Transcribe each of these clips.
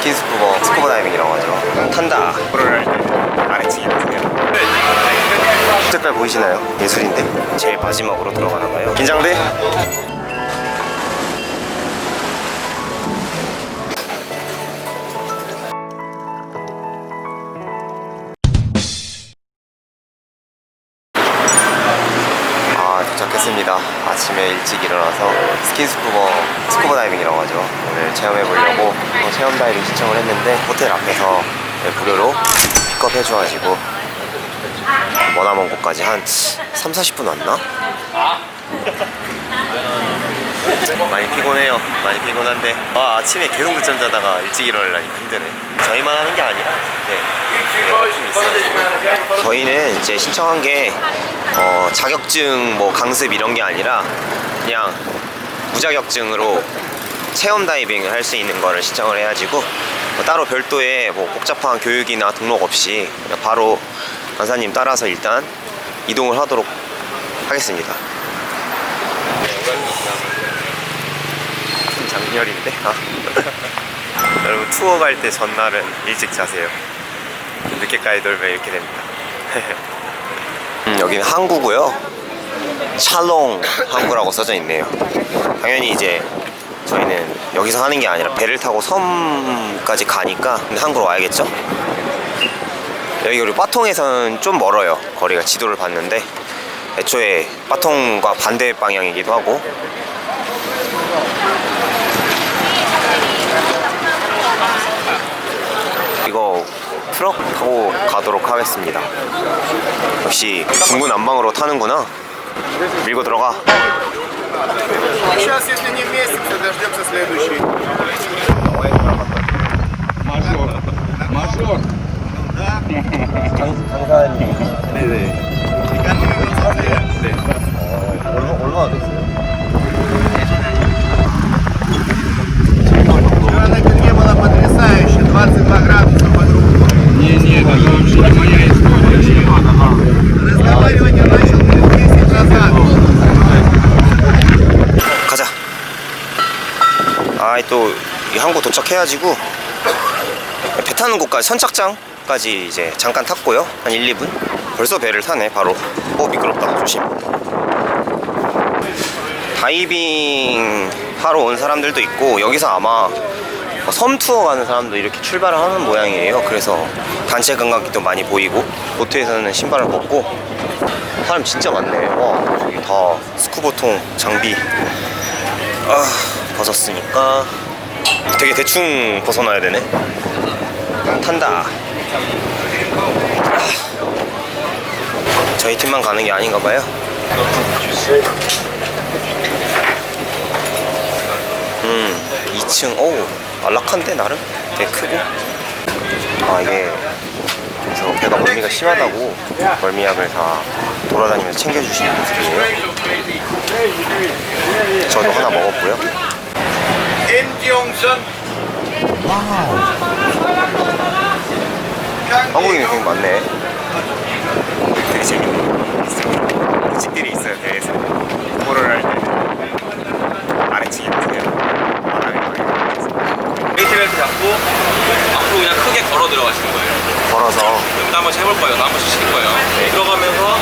스킨스쿠버 스쿠버 다이빙이라고 하죠. 탄다. 프로를 아래층에 보세요 색깔 보이시나요? 예술인데? 제일 마지막으로 들어가나 봐요. 긴장돼? 아침에 일찍 일어나서 스킨스쿠버 스쿠버 다이빙이라고 하죠 오늘 체험해 보려고 어, 체험 다이빙 신청을 했는데 호텔 앞에서 네, 무료로 픽업 해줘가지고 머나먼 곳까지 한 3, 40분 왔나? 많이 피곤해요. 많이 피곤한데. 아, 아침에 계속 늦잠 자다가 일찍 일어나려니까 힘드네. 저희만 하는 게 아니라. 네, 저희는 이제 신청한 게 어, 자격증 뭐 강습 이런 게 아니라 그냥 무자격증으로 체험 다이빙을 할 수 있는 거를 신청을 해가지고 뭐 따로 별도의 뭐 복잡한 교육이나 등록 없이 바로 강사님 따라서 일단 이동을 하도록 하겠습니다. 큰 장렬인데? 아. 여러분 투어 갈 때 전날은 일찍 자세요. 늦게까지 놀면 이렇게 됩니다. 음, 여기는 항구고요. 샬롱 항구라고 써져 있네요. 당연히 이제 저희는 여기서 하는 게 아니라 배를 타고 섬까지 가니까 항구로 와야겠죠? 여기 그리고 빠통에서는 좀 멀어요. 거리가 지도를 봤는데 애초에 빠통과 반대 방향이기도 하고 이거 트럭 타고 가도록 하겠습니다. 역시 중구난방으로 타는구나. 밀고 들어가. Сейчас, если не вместимся, дождемся следующий. 또, 이 항구 도착해가지고, 배 타는 곳까지, 선착장까지 이제 잠깐 탔고요. 한 1, 2분? 벌써 배를 타네, 바로. 어, 미끄럽다. 조심. 다이빙 하러 온 사람들도 있고, 여기서 아마 뭐섬 투어 가는 사람도 이렇게 출발을 하는 모양이에요. 그래서 단체 관광객도 많이 보이고, 보트에서는 신발을 벗고, 사람 진짜 많네. 와, 저기 다 스쿠버통 장비 아, 벗었으니까 되게 대충 벗어놔야 되네. 탄다. 아, 저희 팀만 가는 게 아닌가 봐요. 음, 2층, 어우, 안락한데, 나름? 되게 크고. 아, 이게, 그래서 배가 멀미가 심하다고 멀미약을 다 돌아다니면서 챙겨주시는 모습이에요. 저도 하나 먹었고요. 김지홍선 한국인 되게 많네. 되게 재밌는 집들이 있어요 대에서 도로를 할 때. 아래층이 있어요. 바람이 많이 페이트벨트 잡고 앞으로 그냥 크게 걸어 들어가시는 거예요. 걸어서. 그럼 한번 해볼 거예요. 한번 시킬 거예요. 네. 들어가면서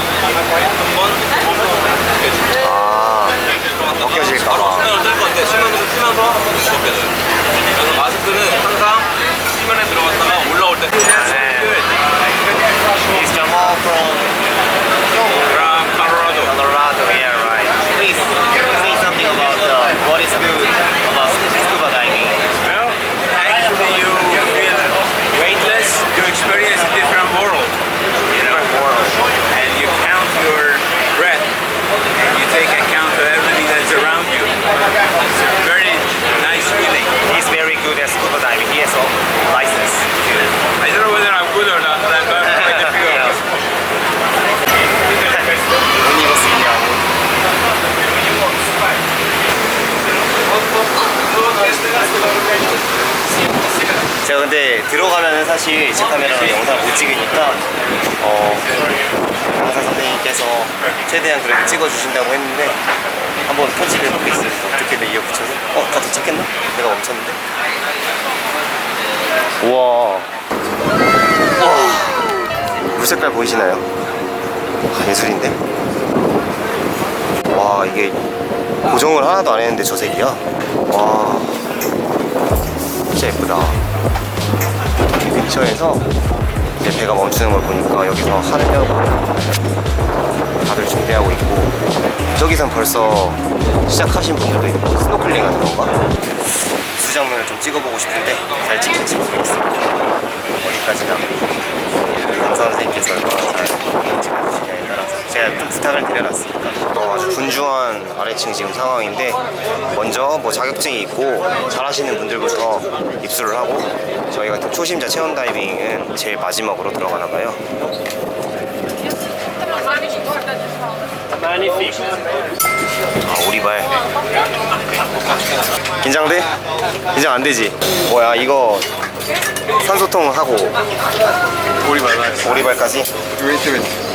제 카메라로 영상을 못 찍으니까 어 강사 선생님께서 최대한 그래도 찍어주신다고 했는데 한번 편집해 보겠어요 어떻게든 이어 붙여서 어? 다 도착했나? 내가 멈췄는데 우와. 우와. 물 색깔 보이시나요? 아, 예술인데? 와, 이게 고정을 하나도 안 했는데 저 색이야? 와. 진짜 예쁘다. 이 근처에서 이제 배가 멈추는 걸 보니까 여기서 하려고 다들 준비하고 있고 저기선 벌써 시작하신 분들도 있고 스노클링 하는 건가? 수장면을 좀 찍어보고 싶은데 잘 찍힐지 모르겠습니다. 어디까지나 강사 선생님께서 얼마나 잘 찍어주시냐에 따라서 제가 좀 부탁을 드려놨으니 까 어, 아주 분주한 아래층 지금 상황인데 먼저 뭐 자격증이 있고 잘하시는 분들부터 입수를 하고 저희 같은 초심자 체험 다이빙은 제일 마지막으로 들어가나 봐요. 아 오리발 긴장돼? 긴장 안 되지? 뭐야 이거 산소통 하고 오리발 오리발까지? 웨이트 웨이트.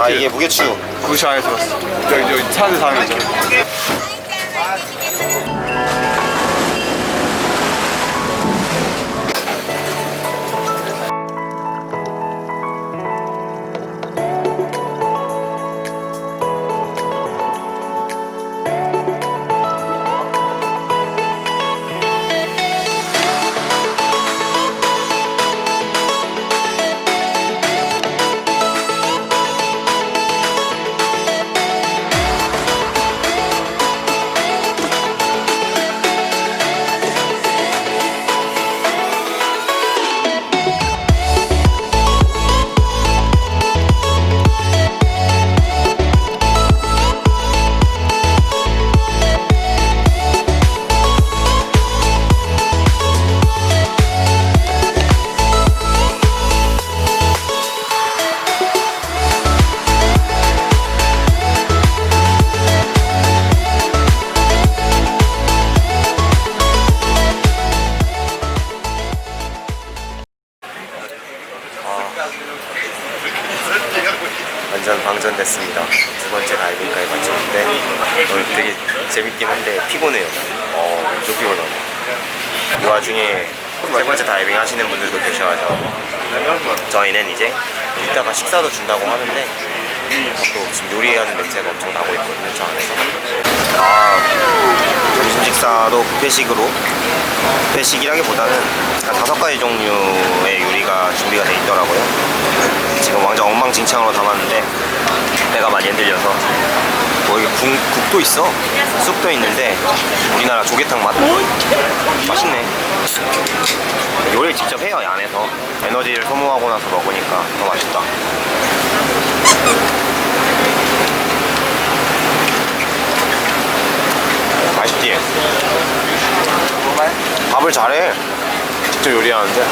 아 이게 무게추 구시 안에 들었어. 저기 저기 차는 사람이 있죠. 완전 방전됐습니다. 두 번째 다이빙까지 마쳤는데 오늘 되게 재밌긴 한데 피곤해요. 어, 좀 피곤하고. 이 와중에 세 번째 다이빙 하시는 분들도 계셔서 저희는 이제 이따가 식사도 준다고 하는데 또 지금 요리하는 냄새가 엄청 나고 있거든요, 저 안에서. 아, 점심 식사도 뷔페식으로 뷔페식이라기보다는 한 다섯 가지 종류의 요리가 준비가 돼 있더라고요. 지금 완전 엉망진창으로 담았는데 배가 많이 흔들려서. 뭐 이게 국, 국도 있어? 쑥도 있는데 우리나라 조개탕 맛. 맛있네. 요리를 직접 해요 이 안에서. 에너지를 소모하고 나서 먹으니까 더 맛있다. 맛있지? 밥을 잘해. 직접 요리하는데